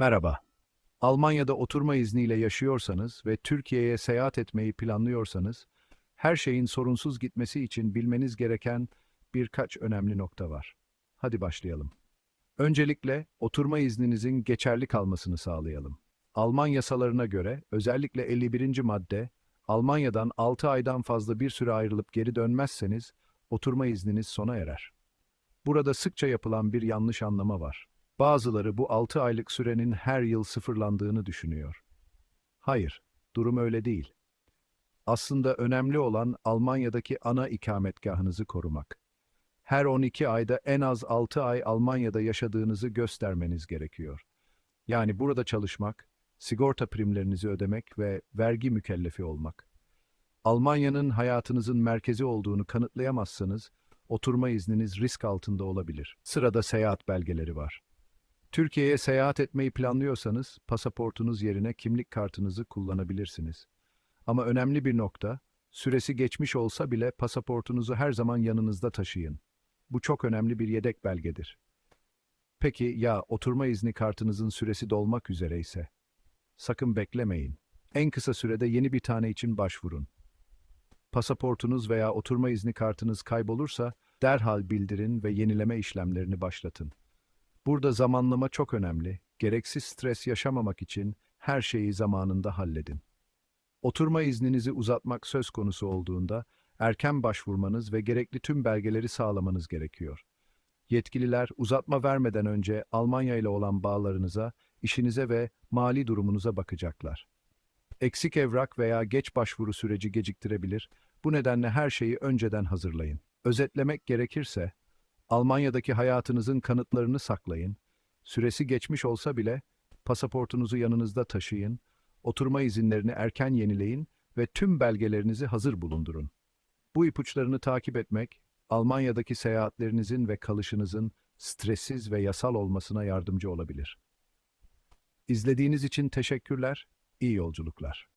Merhaba. Almanya'da oturma izniyle yaşıyorsanız ve Türkiye'ye seyahat etmeyi planlıyorsanız, her şeyin sorunsuz gitmesi için bilmeniz gereken birkaç önemli nokta var. Hadi başlayalım. Öncelikle oturma izninizin geçerli kalmasını sağlayalım. Alman yasalarına göre özellikle 51. madde, Almanya'dan 6 aydan fazla bir süre ayrılıp geri dönmezseniz oturma izniniz sona erer. Burada sıkça yapılan bir yanlış anlama var. Bazıları bu 6 aylık sürenin her yıl sıfırlandığını düşünüyor. Hayır, durum öyle değil. Aslında önemli olan Almanya'daki ana ikametgahınızı korumak. Her 12 ayda en az 6 ay Almanya'da yaşadığınızı göstermeniz gerekiyor. Yani burada çalışmak, sigorta primlerinizi ödemek ve vergi mükellefi olmak. Almanya'nın hayatınızın merkezi olduğunu kanıtlayamazsanız, oturma izniniz risk altında olabilir. Sırada seyahat belgeleri var. Türkiye'ye seyahat etmeyi planlıyorsanız, pasaportunuz yerine kimlik kartınızı kullanabilirsiniz. Ama önemli bir nokta, süresi geçmiş olsa bile pasaportunuzu her zaman yanınızda taşıyın. Bu çok önemli bir yedek belgedir. Peki ya oturma izni kartınızın süresi dolmak üzere ise? Sakın beklemeyin. En kısa sürede yeni bir tane için başvurun. Pasaportunuz veya oturma izni kartınız kaybolursa derhal bildirin ve yenileme işlemlerini başlatın. Burada zamanlama çok önemli. Gereksiz stres yaşamamak için her şeyi zamanında halledin. Oturma izninizi uzatmak söz konusu olduğunda erken başvurmanız ve gerekli tüm belgeleri sağlamanız gerekiyor. Yetkililer uzatma vermeden önce Almanya ile olan bağlarınıza, işinize ve mali durumunuza bakacaklar. Eksik evrak veya geç başvuru süreci geciktirebilir. Bu nedenle her şeyi önceden hazırlayın. Özetlemek gerekirse, Almanya'daki hayatınızın kanıtlarını saklayın. Süresi geçmiş olsa bile pasaportunuzu yanınızda taşıyın, oturma izinlerini erken yenileyin ve tüm belgelerinizi hazır bulundurun. Bu ipuçlarını takip etmek, Almanya'daki seyahatlerinizin ve kalışınızın stressiz ve yasal olmasına yardımcı olabilir. İzlediğiniz için teşekkürler, iyi yolculuklar.